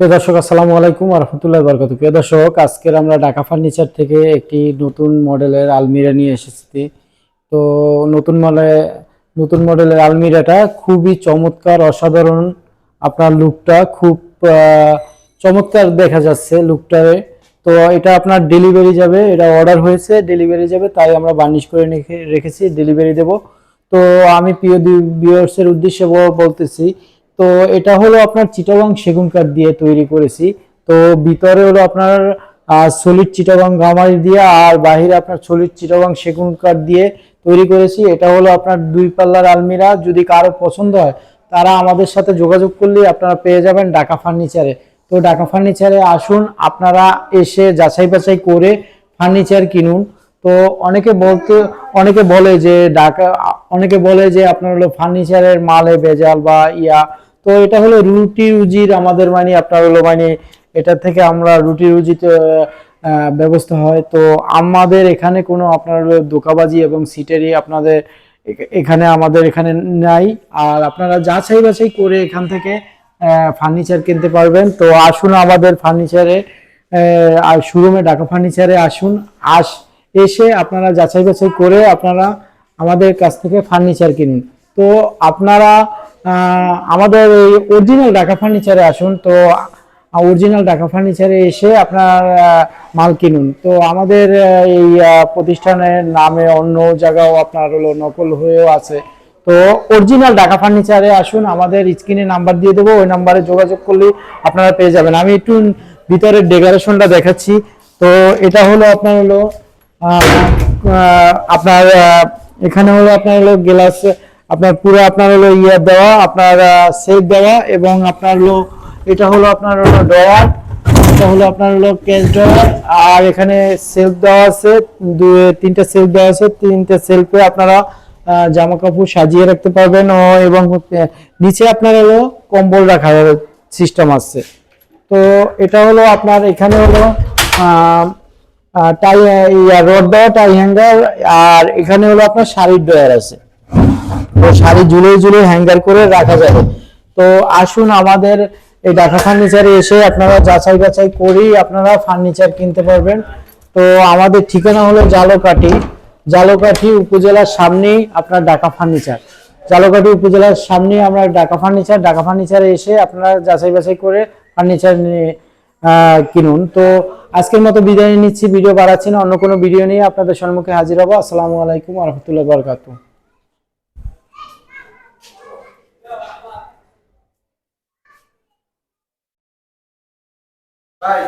দর্শক, আসসালামু আলাইকুম রহমতুল্লাহ বরকত প্রিয় দর্শক, আজকের আমরা ঢাকা ফার্নিচার থেকে একটি নতুন মডেলের আলমিরা নিয়ে এসেছি। তো নতুন মডেলে নতুন মডেলের আলমিরাটা খুবই চমৎকার, অসাধারণ আপনার লুকটা খুব চমৎকার দেখা যাচ্ছে লুকটারে তো এটা আপনার ডেলিভারি যাবে, এটা অর্ডার হয়েছে, ডেলিভারি যাবে, তাই আমরা বার্নিশ করে রেখে- রেখেছি, ডেলিভারি দেব। তো আমি প্রিয় ভিউয়ার্সের উদ্দেশ্যে বলতেছি তো এটা হলো আপনার চিটাগং সেগুন কাঠ দিয়ে তৈরি করেছি। তো ভিতরে হলো আপনার সলিড চিটাগং গামারি দিয়ে আর বাহিরে আপনার সলিড চিটাগং সেগুন কাঠ দিয়ে তৈরি করেছি। এটা হলো আপনার দুই পাল্লার আলমিরা। যদি কারও পছন্দ হয়, তারা আমাদের সাথে যোগাযোগ করলে আপনারা পেয়ে যাবেন ঢাকা ফার্নিচারে। তো ঢাকা ফার্নিচারে আসুন, আপনারা এসে যাচাই বাছাই করে ফার্নিচার কিনুন। তো অনেকে বলতে অনেকে বলে যে ঢাকা, অনেকে বলে যে আপনার হলো ফার্নিচারের মালে ভেজাল বা ইয়া। তো এটা হলো রুটি রুজির আমাদের মানে আপনার হলো মানে এটা থেকে আমরা রুটি রুজিতে ব্যবস্থা হয়। তো আমাদের এখানে কোনো আপনার দোকাবাজি এবং সিটেরই আপনাদের এখানে আমাদের এখানে নাই। আর আপনারা যা যাচাই বাছাই করে এখান থেকে ফার্নিচার কিনতে পারবেন। তো আসুন আমাদের ফার্নিচারে আর শোরুমে ঢাকা ফার্নিচারে আসুন। আস এসে আপনারা যাচাই বাছাই করে আপনারা আমাদের কাছ থেকে ফার্নিচার কিনুন। তো আপনারা আমাদের এই অরিজিনাল ঢাকা ফার্নিচারে আসুন। তো অরিজিনাল ঢাকা ফার্নিচারে এসে আপনার মাল কিনুন। তো আমাদের এই প্রতিষ্ঠানের নামে অন্য জায়গাও আপনার হলো নকল হয়েও আছে। তো অরিজিনাল ঢাকা ফার্নিচারে আসুন। আমাদের স্ক্রিনে নাম্বার দিয়ে দেবো। ওই নাম্বারে যোগাযোগ করলে আপনারা পেয়ে যাবেন। আমি একটু ভিতরের ডেকোরেশনটা দেখাচ্ছি। তো এটা হলো আপনার হলো আপনার এখানে হলো আপনার হলো গ্লাস আপনার পুরো আপনার হলো ইয়ে দেওয়া, আপনার সেফ দেওয়া এবং আপনার হলো, এটা হলো আপনার হলো ড্রয়ার এটা হলো আপনার হলো ক্যাশ ড্রয়ার আর এখানে সেলফ দেওয়া আছে তিনটা সেলফ দেওয়া আছে, তিনটা সেলফে আপনারা জামা কাপড় সাজিয়ে রাখতে পারবেন ও, এবং নিচে আপনার হলো কম্বল রাখার সিস্টেম আছে। তো এটা হলো আপনার, এখানে হলো টাই রড দেওয়া টাই হ্যাঙ্গার আর এখানে হলো আপনার শাড়ির ড্রয়ার আছে। তো শাড়ি ঝুলে ঝুলে হ্যাঙ্গার করে রাখা যাবে। তো আসুন আমাদের এই ঢাকা ফার্নিচারে এসে আপনারা যাচাই বাছাই করেই আপনারা ফার্নিচার কিনতে পারবেন। তো আমাদের ঠিকানা হলো জালকাঠি। জালকাঠি উপজেলার সামনেই আপনার ঢাকা ফার্নিচার জালকাঠি উপজেলার সামনেই আমরা ঢাকা ফার্নিচার ঢাকা ফার্নিচারে এসে আপনারা যাচাই বাছাই করে ফার্নিচার নিয়ে কিনুন। তো আজকের মতো বিদায় নিচ্ছি, ভিডিও বাড়াচ্ছি না, অন্য কোনো ভিডিও নিয়ে আপনাদের সম্মুখে হাজির হব। আসসালামু আলাইকুম রহমতুল্লাহ বরকাতু ভাই